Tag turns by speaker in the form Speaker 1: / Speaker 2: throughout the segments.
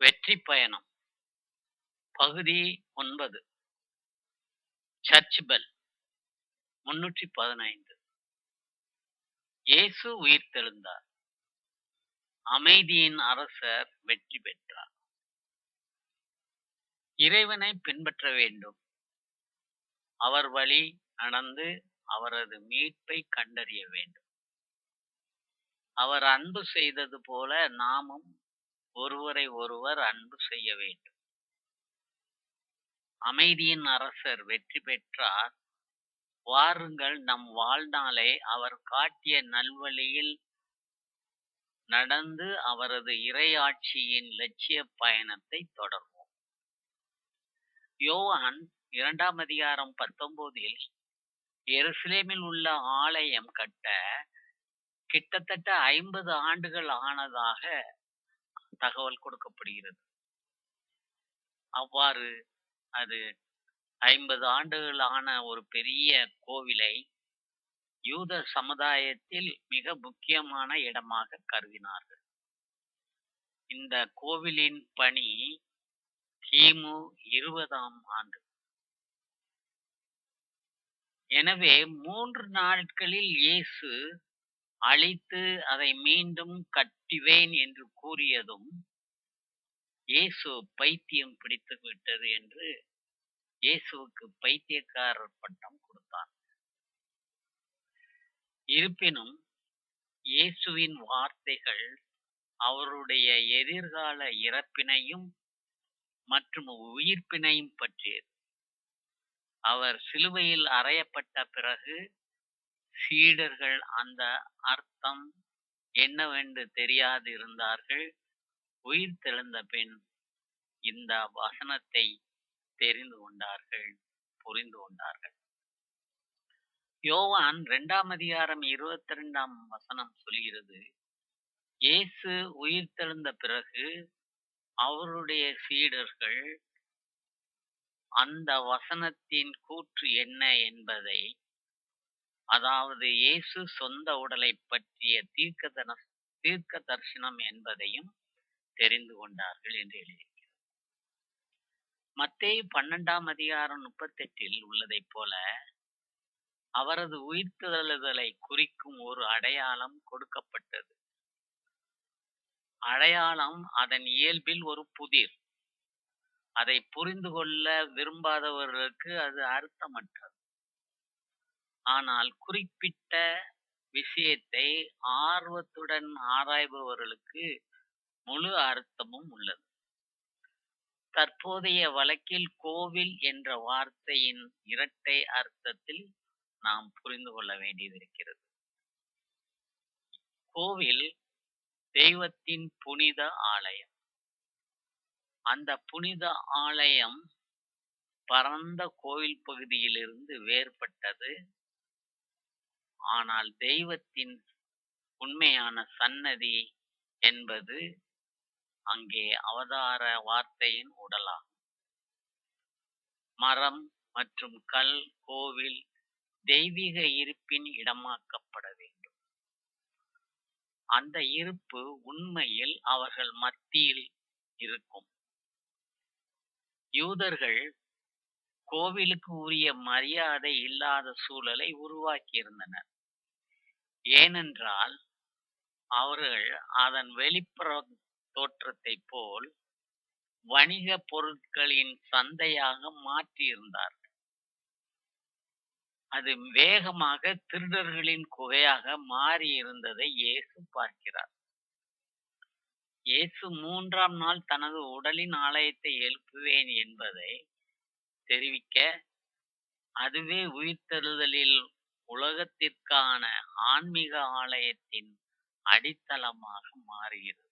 Speaker 1: வெற்றி பயணம். பகுதி ஒன்பது. Church bell. முன்னூற்றி பதினைந்து. இயேசு உயிர் தெழுந்தார் அமைதியின் அரசர் வெற்றி பெற்றார். இறைவனை பின்பற்ற வேண்டும். அவர் வழி நடந்து அவரது மீட்பை கண்டறிய வேண்டும். அவர் அன்பு செய்தது போல நாமும் ஒருவரை ஒருவர் அன்பு செய்ய வேண்டும். அமைதியின் அரசர் வெற்றி பெற்றார். வாருங்கள் நம் வாழ்நாளை அவர் காட்டிய நல்வழியில் நடந்து அவரது இறையாட்சியின் லட்சிய பயணத்தை தொடர்வோம். யோவான் இரண்டாம் அதிகாரம் பத்தொன்பதில் எருசலேமில் உள்ள ஆலயம் கட்ட கிட்டத்தட்ட ஐம்பது ஆண்டுகள் ஆனதாக தகவல் கொடுக்கப்படுகிறது. அவ்வாறு அது ஐம்பது ஆண்டுகள் ஆன ஒரு பெரிய கோவிலை யூத சமுதாயத்தில் மிக முக்கியமான இடமாக கருதினார்கள். இந்த கோவிலின் பணி கிமு இருபதாம் ஆண்டு. எனவே மூன்று நாட்களில் இயேசு அழித்து அதை மீண்டும் கட்டுவேன் என்று கூறியதும் இயேசு பைத்தியம் பிடித்து விட்டது என்று இயேசுவுக்கு பைத்தியக்காரர் பட்டம் கொடுத்தான். இருப்பினும் இயேசுவின் வார்த்தைகள் அவருடைய எதிர்கால இறப்பினையும் மற்றும் உயிர்ப்பினையும் பற்றியது. அவர் சிலுவையில் அறையப்பட்ட பிறகு சீடர்கள் அந்த அர்த்தம் என்னவென்று தெரியாது இருந்தார்கள். உயிர் பின் இந்த வசனத்தை தெரிந்து கொண்டார்கள் புரிந்து கொண்டார்கள். யோவான் இரண்டாம் அதிகாரம் இருபத்தி இரண்டாம் வசனம் சொல்கிறது இயேசு உயிர் தெழுந்த பிறகு அவருடைய சீடர்கள் அந்த வசனத்தின் கூற்று என்ன என்பதை அதாவது இயேசு சொந்த உடலை பற்றிய தீர்க்க தீர்க்க தரிசனம் என்பதையும் தெரிந்து கொண்டார்கள் என்று எழுதியிருக்கிறது. மத்தேயு பன்னெண்டாம் அதிகாரம் முப்பத்தெட்டில் உள்ளதைப் போல அவரது உயிர்த்தெழுதலை குறிக்கும் ஒரு அடையாளம் கொடுக்கப்பட்டது. அடையாளம் அதன் இயல்பில் ஒரு புதிர். அதை புரிந்து கொள்ள விரும்பாதவர்களுக்கு அது அர்த்தமற்றது. ஆனால் குறிப்பிட்ட விஷயத்தை ஆர்வத்துடன் ஆராய்பவர்களுக்கு முழு அர்த்தமும் உள்ளது. தற்போதைய வழக்கில் கோவில் என்ற வார்த்தையின் இரட்டை அர்த்தத்தில் நாம் புரிந்து கொள்ள வேண்டியதிருக்கிறது கோவில் தெய்வத்தின் புனித ஆலயம். அந்த புனித ஆலயம் பரந்த கோவில் பகுதியிலிருந்து வேறுபட்டது. ஆனால் தெய்வத்தின் உண்மையான சன்னதி என்பது அங்கே அவதார வார்த்தையின் உடலாகும். மரம் மற்றும் கல் கோவில் தெய்வீக இருப்பின் இடமாக்கப்பட வேண்டும். அந்த இருப்பு உண்மையில் அவர்கள் மத்தியில் இருக்கும். யூதர்கள் கோவிலுக்கு உரிய மரியாதை இல்லாத சூழலை உருவாக்கியிருந்தனர் ஏனென்றால் அவர்கள் அதன் வெளிப்புற தோற்றத்தை போல் வணிக பொருட்களின் சந்தையாக மாற்றியிருந்தார்கள். அது வேகமாக திருடர்களின் குகையாக மாறியிருந்ததை இயேசு பார்க்கிறார். இயேசு மூன்றாம் நாள் தனது உடலின் ஆலயத்தை எழுப்புவேன் என்பதை தெரிவிக்க அதுவே உயிர்த்தெழுதலில் உலகத்திற்கான ஆன்மீக ஆலயத்தின் அடித்தளமாக மாறுகிறது.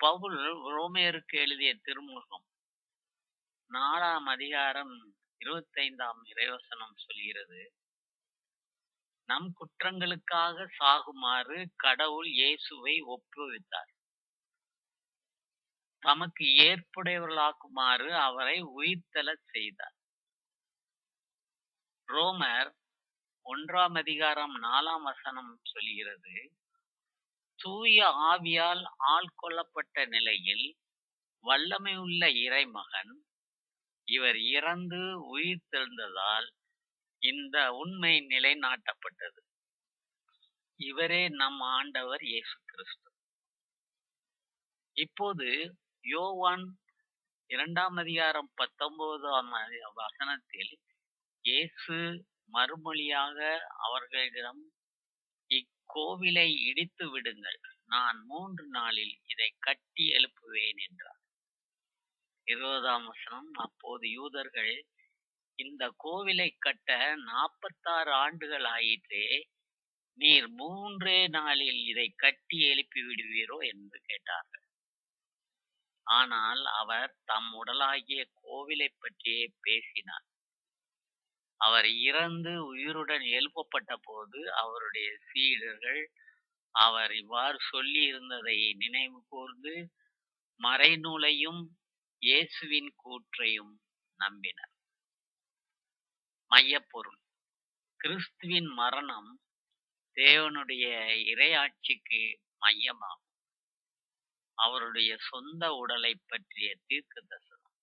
Speaker 1: பவுல் ரோமேருக்கு எழுதிய திருமுகம் நாலாம் அதிகாரம் இருபத்தைந்தாம் இறைவசனம் சொல்கிறது நம் குற்றங்களுக்காக சாகுமாறு கடவுள் இயேசுவை ஒப்புவித்தார். தமக்கு ஏற்புடையவர்களாக்குமாறு அவரை உயிர்த்தெழச் செய்தார். ரோமர் ஒன்றாம் அதிகாரம் நாலாம் வசனம் சொல்கிறது தூய ஆவியால் ஆள்கொள்ளப்பட்ட நிலையில் வல்லமையுள்ள இறைமகன் இவர் இறந்து உயிர்த்தெழுந்ததால் இந்த உண்மை நிலைநாட்டப்பட்டது. இவரே நம் ஆண்டவர் இயேசு கிறிஸ்து. இப்போது யோவான் இரண்டாம் அதிகாரம் பத்தொன்பதாம் வசனத்தில் இயேசு மறுமொழியாக அவர்களிடம் இக்கோவிலை இடித்து விடுங்கள் நான் மூன்று நாளில் இதை கட்டி எழுப்புவேன் என்றார். இருபதாம் வசனம் அப்போது யூதர்கள் இந்த கோவிலை கட்ட நாற்பத்தாறு ஆண்டுகள் ஆயிற்றே நீர் மூன்றே நாளில் இதை கட்டி எழுப்பி விடுவீரோ என்று கேட்டார்கள். ஆனால் அவர் தம் உடலாகிய கோவிலை பற்றியே பேசினார். அவர் இறந்து உயிருடன் எழுப்பப்பட்ட போது அவருடைய சீடர்கள் அவர் இவ்வாறு சொல்லி இருந்ததை நினைவு கூர்ந்து மறைநூலையும் இயேசுவின் கூற்றையும் நம்பினர். மையப்பொருள். கிறிஸ்துவின் மரணம் தேவனுடைய இறையாட்சிக்கு மையமாகும். அவருடைய சொந்த உடலை பற்றிய தீர்க்க தரிசனம்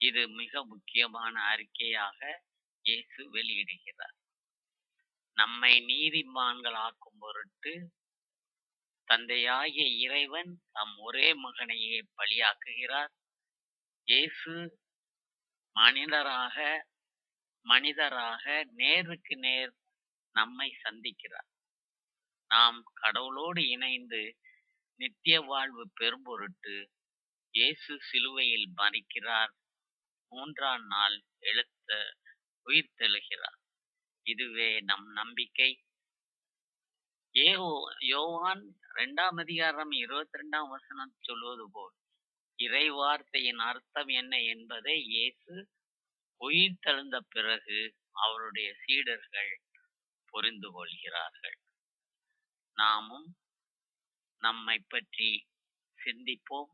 Speaker 1: இது மிக முக்கியமான அறிக்கையாக இயேசு வெளியிடுகிறார். நம்மை நீதிமான்கள் ஆக்கும் பொருட்டு தந்தையாகிய இறைவன் தம் ஒரே மகனையே பலியாக்குகிறார். இயேசு மனிதராக மனிதராக நேருக்கு நேர் நம்மை சந்திக்கிறார். நாம் கடவுளோடு இணைந்து நித்திய வாழ்வு பெறும் பொருட்டு இயேசு சிலுவையில் மறிக்கிறார் மூன்றாம் நாள் எழுத்த உயிர்த்தெழுகிறார் இதுவே நம் நம்பிக்கை. ஏவோ யோவான் இரண்டாம் அதிகாரம் இருபத்தி ரெண்டாம் வசனம் சொல்வது போல் இறை வார்த்தையின் அர்த்தம் என்ன என்பதை இயேசு உயிர் தழுந்த பிறகு அவருடைய சீடர்கள் புரிந்து கொள்கிறார்கள். நாமும் நம்மை பற்றி சிந்திப்போம்.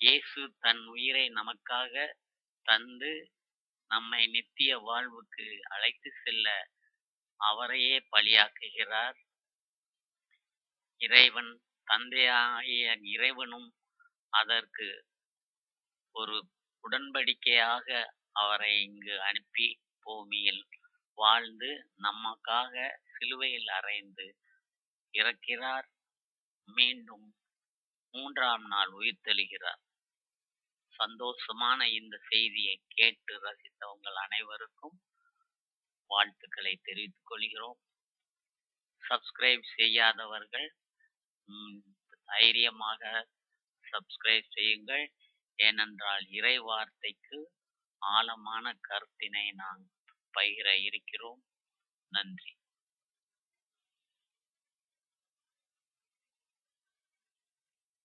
Speaker 1: இயேசு தன் உயிரை நமக்காக தந்து நம்மை நித்திய வாழ்வுக்கு அழைத்து செல்ல அவரையே பலியாக்குகிறார். இறைவன் தந்தையாகிய இறைவனும் அதற்கு ஒரு உடன்படிக்கையாக அவரை இங்கு அனுப்பி பூமியில் வாழ்ந்து நமக்காக சிலுவையில் அறைந்து இறக்கிறார். மீண்டும் மூன்றாம் நாள் உயிர்த்தெழுகிறார். சந்தோஷமான இந்த செய்தியை கேட்டு ரசித்த உங்கள் அனைவருக்கும் வாழ்த்துக்களை தெரிவித்துக் கொள்கிறோம். சப்ஸ்கிரைப் செய்யாதவர்கள் தைரியமாக சப்ஸ்கிரைப் செய்யுங்கள். ஏனென்றால் இறை வார்த்தைக்கு ஆழமான கருத்தினை நாம் பகிர இருக்கிறோம். நன்றி.